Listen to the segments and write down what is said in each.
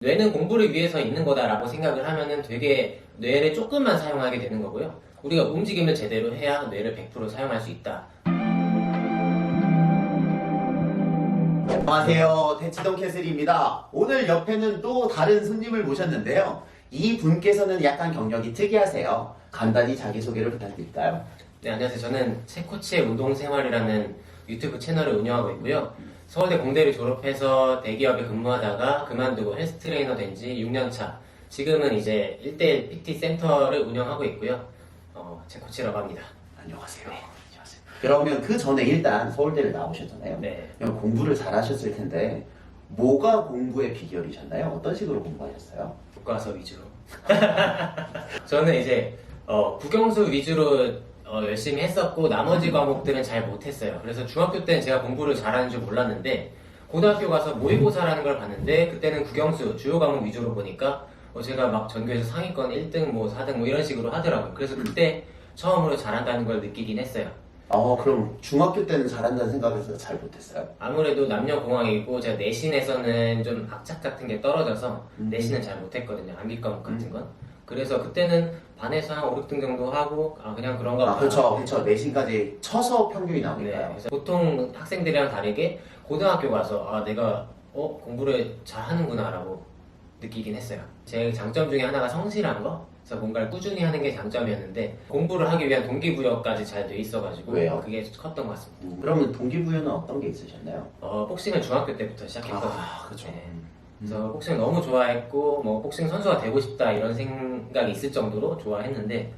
뇌는 공부를 위해서 있는 거다라고 생각을 하면은 되게 뇌를 조금만 사용하게 되는 거고요. 우리가 움직임을 제대로 해야 뇌를 100% 사용할 수 있다. 안녕하세요. 대치동 캐슬입니다. 오늘 옆에는 또 다른 손님을 모셨는데요. 이 분께서는 약간 경력이 특이하세요. 간단히 자기소개를 부탁드릴까요? 네, 안녕하세요. 저는 체코치의 운동생활이라는 유튜브 채널을 운영하고 있고요. 서울대 공대를 졸업해서 대기업에 근무하다가 그만두고 헬스 트레이너 된 지 6년 차. 지금은 이제 1대1 PT 센터를 운영하고 있고요. 어, 체코치라고 합니다. 안녕하세요. 안녕하세요. 그러면 그 전에 일단 서울대를 나오셨잖아요. 네. 그럼 공부를 잘 하셨을 텐데 뭐가 공부의 비결이셨나요? 어떤 식으로 공부하셨어요? 교과서 위주로. 저는 이제 어, 국영수 위주로 어, 열심히 했었고 나머지 과목들은 잘 못했어요. 그래서 중학교 때는 제가 공부를 잘하는 줄 몰랐는데 고등학교 가서 모의고사라는 걸 봤는데 그때는 국영수 주요 과목 위주로 보니까 어, 제가 막 전교에서 상위권 1등 뭐 4등 뭐 이런 식으로 하더라고요. 그래서 그때 처음으로 잘한다는 걸 느끼긴 했어요. 어, 그럼 중학교 때는 잘한다는 생각에서 잘 못했어요? 아무래도 남녀공학이고 제가 내신에서는 좀 악착 같은 게 떨어져서 음. 내신은 잘 못했거든요. 암기 과목 같은 건. 그래서 그때는 반에서 한 5, 6등 정도 하고 아 그냥 그런 거 아, 봐. 그렇죠. 그렇죠. 내신까지 쳐서 평균이 네, 나오니까요. 그래서 보통 학생들이랑 다르게 고등학교 가서 아 내가 어 공부를 잘 하는구나라고 느끼긴 했어요. 제 장점 중에 하나가 성실한 거. 그래서 뭔가를 꾸준히 하는 게 장점이었는데 공부를 하기 위한 동기부여까지 잘 돼 있어가지고 왜요? 그게 컸던 것 같습니다. 음, 그러면 동기부여는 어떤 게 있으셨나요? 어, 복싱을 중학교 때부터 시작했거든요. 아, 그렇죠. 네. 그래서 복싱을 너무 좋아했고 뭐 복싱 선수가 되고 싶다 이런 생각이 있을 정도로 좋아했는데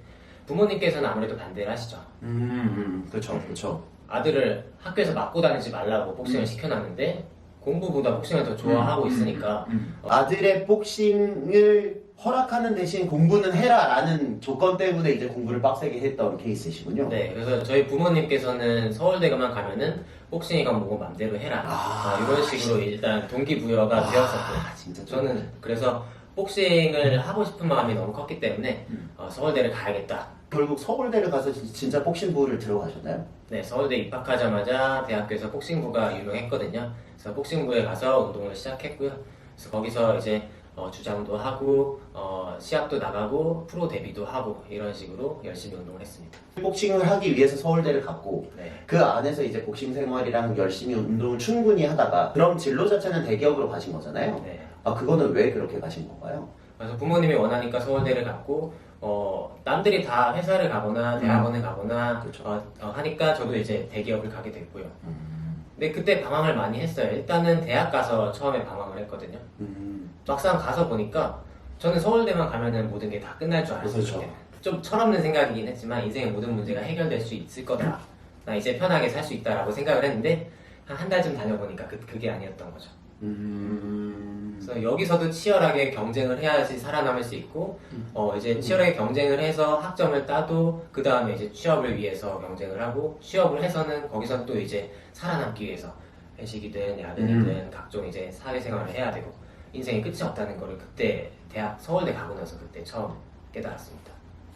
부모님께서는 아무래도 반대를 하시죠. 음, 음, 그렇죠, 그렇죠. 아들을 학교에서 맞고 다니지 말라고 복싱을 음. 시켜놨는데 공부보다 복싱을 더 좋아하고 있으니까 아들의 복싱을 허락하는 대신 공부는 해라라는 조건 때문에 이제 공부를 빡세게 했던 케이스시군요. 네 그래서 저희 부모님께서는 서울대가만 가면은 복싱이가 뭐고 맘대로 해라 아, 어, 이런 식으로 일단 동기부여가 되었었고 아, 진짜 좀- 저는 그래서 복싱을 하고 싶은 마음이 너무 컸기 때문에 음. 어, 서울대를 가야겠다 결국 서울대를 가서 진- 진짜 복싱부를 들어가셨나요? 네, 서울대 입학하자마자 대학교에서 복싱부가 유명했거든요. 그래서 복싱부에 가서 운동을 시작했고요. 그래서 거기서 이제 어, 주장도 하고 어, 시합도 나가고 프로 데뷔도 하고 이런 식으로 열심히 운동을 했습니다. 복싱을 하기 위해서 서울대를 갔고 네, 그 안에서 이제 복싱 생활이랑 열심히 운동을 충분히 하다가 그럼 진로 자체는 대기업으로 가신 거잖아요. 네. 아 그거는 왜 그렇게 가신 건가요? 그래서 부모님이 원하니까 서울대를 갔고 어, 남들이 다 회사를 가거나 대학원을 가거나 그렇죠. 어, 어, 하니까 저도 이제 대기업을 가게 됐고요. 음, 근데 그때 방황을 많이 했어요. 일단은 대학 가서 처음에 방황을 했거든요. 음, 막상 가서 보니까 저는 서울대만 가면은 모든 게 다 끝날 줄 알았어요. 그렇죠. 좀 철없는 생각이긴 했지만 인생의 모든 문제가 해결될 수 있을 거다. 나 이제 편하게 살 수 있다라고 생각을 했는데 한 한 달쯤 다녀보니까 그, 그게 아니었던 거죠. 음, 그래서 여기서도 치열하게 경쟁을 해야지 살아남을 수 있고 어 이제 치열하게 경쟁을 해서 학점을 따도 그 다음에 이제 취업을 위해서 경쟁을 하고 취업을 해서는 거기서 또 이제 살아남기 위해서 회식이든 야근이든 각종 이제 사회생활을 해야 되고 인생이 끝이 없다는 거를 그때 대학 서울대 가고 나서 그때 처음 깨달았습니다.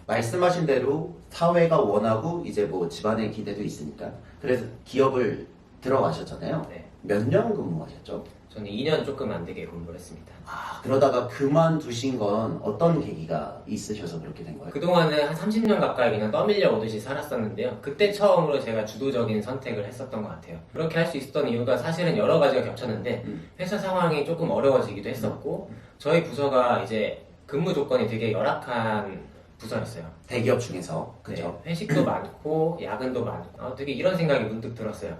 말씀하신 대로 사회가 원하고 이제 뭐 집안의 기대도 있으니까 그래서 기업을 들어가셨잖아요. 네, 몇 년 근무하셨죠? 저는 2년 조금 안 되게 공부를 했습니다. 아 그러다가 그만두신 건 어떤 계기가 있으셔서 그렇게 된 거예요? 그동안은 한 30년 가까이 그냥 떠밀려 오듯이 살았었는데요. 그때 처음으로 제가 주도적인 선택을 했었던 것 같아요. 그렇게 할 수 있었던 이유가 사실은 여러 가지가 겹쳤는데 음. 회사 상황이 조금 어려워지기도 했었고 저희 부서가 이제 근무 조건이 되게 열악한 부서였어요. 대기업 중에서 그죠? 네, 회식도 많고 야근도 많고 어, 되게 이런 생각이 문득 들었어요.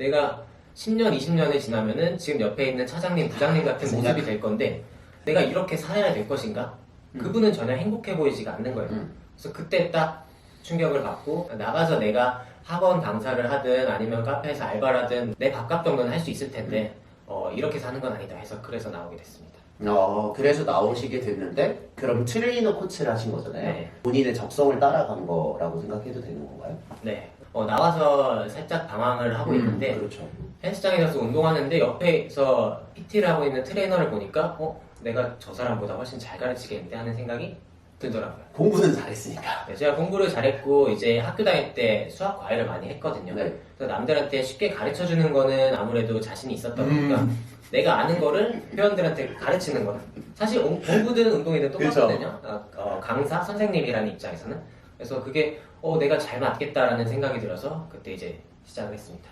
내가 10년, 20년이 지나면은 지금 옆에 있는 차장님, 부장님 같은 그 모습이. 될 건데 내가 이렇게 살아야 될 것인가? 음. 그분은 전혀 행복해 보이지가 않는 거예요. 음. 그래서 그때 딱 충격을 받고 나가서 내가 학원 강사를 하든 아니면 카페에서 알바를 하든 내 밥값 정도는 할 수 있을 텐데 어, 이렇게 사는 건 아니다 해서 그래서 나오게 됐습니다. 어 그래서 나오시게 됐는데 그럼 트레이너 코치를 하신 거잖아요. 네. 본인의 적성을 따라간 거라고 생각해도 되는 건가요? 네. 어, 나와서 살짝 방황을 하고 있는데 그렇죠. 헬스장에 가서 운동하는데 옆에서 PT를 하고 있는 트레이너를 보니까 어 내가 저 사람보다 훨씬 잘 가르치겠는데 하는 생각이 들더라고요. 공부는 잘했으니까. 네, 제가 공부를 잘했고 이제 학교 다닐 때 수학 과외를 많이 했거든요. 네. 그래서 남들한테 쉽게 가르쳐 주는 거는 아무래도 자신이 있었다 보니까 음. 내가 아는 거를 회원들한테 가르치는 거다. 사실 공- 공부든 운동이든 똑같거든요. 어, 어, 강사, 선생님이라는 입장에서는. 그래서 그게 어, 내가 잘 맞겠다라는 생각이 들어서 그때 이제 시작을 했습니다.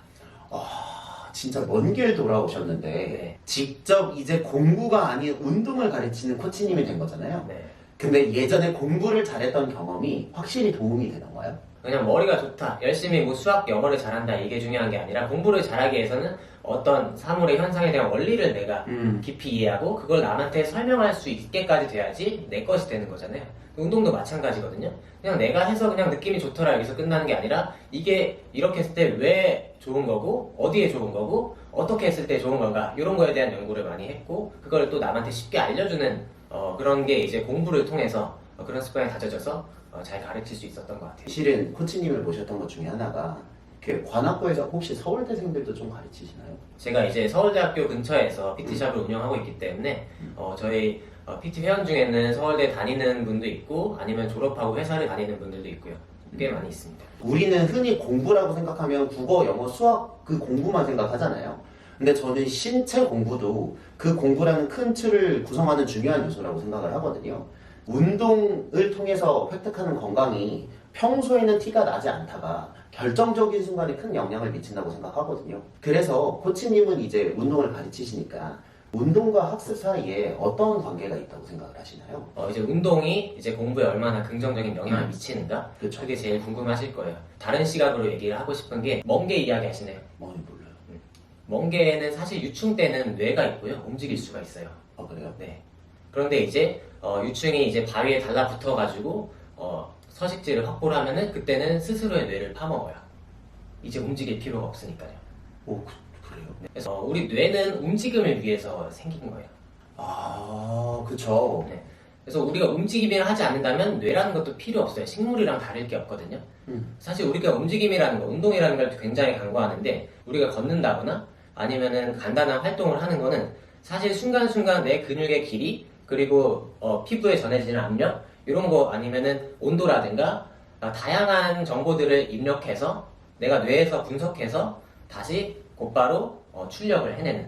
아, 진짜 먼 길 돌아오셨는데 네. 직접 이제 공부가 아닌 운동을 가르치는 코치님이 된 거잖아요. 네. 근데 예전에 공부를 잘했던 경험이 확실히 도움이 되던가요? 그냥 머리가 좋다, 열심히 뭐 수학, 영어를 잘한다 이게 중요한 게 아니라 공부를 잘하기 위해서는 어떤 사물의 현상에 대한 원리를 내가 음. 깊이 이해하고 그걸 남한테 설명할 수 있게까지 돼야지 내 것이 되는 거잖아요. 운동도 마찬가지거든요. 그냥 내가 해서 그냥 느낌이 좋더라 여기서 끝나는 게 아니라 이게 이렇게 했을 때 왜 좋은 거고 어디에 좋은 거고 어떻게 했을 때 좋은 건가 이런 거에 대한 연구를 많이 했고 그걸 또 남한테 쉽게 알려주는 어, 그런 게 이제 공부를 통해서 어, 그런 습관이 다져져서 어, 잘 가르칠 수 있었던 것 같아요. 실은 코치님을 모셨던 것 중에 하나가 그 관악구에서 혹시 서울대생들도 좀 가르치시나요? 제가 이제 서울대학교 근처에서 PT샵을 운영하고 있기 때문에 어, 저희 어, PT 회원 중에는 서울대 다니는 분도 있고 아니면 졸업하고 회사를 다니는 분들도 있고요. 꽤 많이 있습니다. 우리는 흔히 공부라고 생각하면 국어, 영어, 수학 그 공부만 생각하잖아요. 근데 저는 신체 공부도 그 공부라는 큰 틀을 구성하는 중요한 요소라고 생각을 하거든요. 운동을 통해서 획득하는 건강이 평소에는 티가 나지 않다가 결정적인 순간에 큰 영향을 미친다고 생각하거든요. 그래서 코치님은 이제 운동을 가르치시니까 운동과 학습 사이에 어떤 관계가 있다고 생각을 하시나요? 어, 이제 운동이 이제 공부에 얼마나 긍정적인 영향을 음. 미치는가 그렇죠. 그게 제일 궁금하실 거예요. 다른 시각으로 얘기를 하고 싶은 게 멍게 이야기 하시네요. 많이 몰라요. 멍게는 사실 유충 때는 뇌가 있고요. 움직일 수가 있어요. 아 그래요? 네. 그런데 이제 어, 유충이 이제 바위에 달라붙어 가지고 어, 서식지를 확보를 하면은 그때는 스스로의 뇌를 파먹어요. 이제 움직일 필요가 없으니까요. 오 그, 그래요? 그래서 어, 우리 뇌는 움직임을 위해서 생긴 거예요. 아 그쵸. 네. 그래서 우리가 움직임을 하지 않는다면 뇌라는 것도 필요 없어요. 식물이랑 다를 게 없거든요. 음. 사실 우리가 움직임이라는 거, 운동이라는 걸 굉장히 강조하는데 우리가 걷는다거나 아니면은 간단한 활동을 하는 거는 사실 순간순간 내 근육의 길이 그리고 어, 피부에 전해지는 압력 이런 거 아니면은 온도라든가 아, 다양한 정보들을 입력해서 내가 뇌에서 분석해서 다시 곧바로 어, 출력을 해내는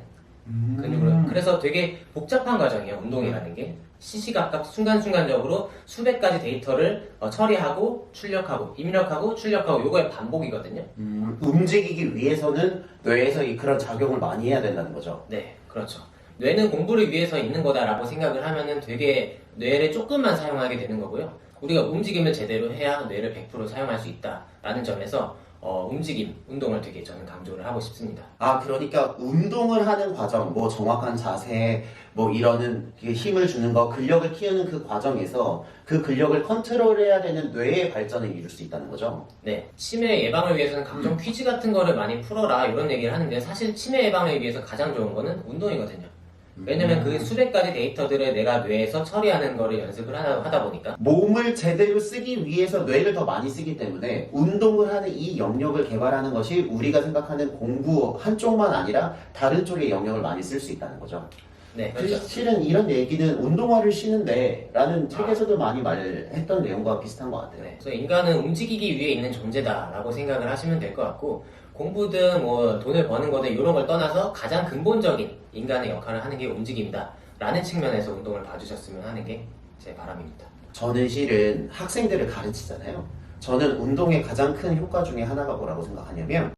음. 근육으로. 그래서 되게 복잡한 과정이에요, 운동이라는 게. 시시각각 순간순간적으로 수백 가지 데이터를 어, 처리하고 출력하고 입력하고 출력하고 요거의 반복이거든요. 음, 움직이기 위해서는 뇌에서 이 그런 작용을 많이 해야 된다는 거죠. 네, 그렇죠. 뇌는 공부를 위해서 있는 거다라고 생각을 하면은 되게 뇌를 조금만 사용하게 되는 거고요. 우리가 움직임을 제대로 해야 뇌를 100% 사용할 수 있다라는 점에서 어, 움직임, 운동을 되게 저는 강조를 하고 싶습니다. 아, 그러니까 운동을 하는 과정, 뭐 정확한 자세, 뭐 이러는 그 힘을 주는 거, 근력을 키우는 그 과정에서 그 근력을 컨트롤해야 되는 뇌의 발전을 이룰 수 있다는 거죠. 네, 치매 예방을 위해서는 각종 퀴즈 같은 거를 많이 풀어라 이런 얘기를 하는데 사실 치매 예방을 위해서 가장 좋은 거는 운동이거든요. 왜냐면 그 수백 가지 데이터들을 내가 뇌에서 처리하는 거를 연습을 하다, 하다 보니까 몸을 제대로 쓰기 위해서 뇌를 더 많이 쓰기 때문에 운동을 하는 이 영역을 개발하는 것이 우리가 생각하는 공부 한쪽만 아니라 다른 쪽의 영역을 많이 쓸 수 있다는 거죠. 네, 그렇죠. 실은 이런 얘기는 운동화를 신는데 라는 책에서도 많이 말했던 내용과 비슷한 것 같아요. 네, 그래서 인간은 움직이기 위해 있는 존재다라고 생각을 하시면 될 것 같고 공부든 뭐 돈을 버는 거든 이런 걸 떠나서 가장 근본적인 인간의 역할을 하는 게 움직임이다 라는 측면에서 운동을 봐주셨으면 하는 게 제 바람입니다. 저는 실은 학생들을 가르치잖아요. 저는 운동의 가장 큰 효과 중에 하나가 뭐라고 생각하냐면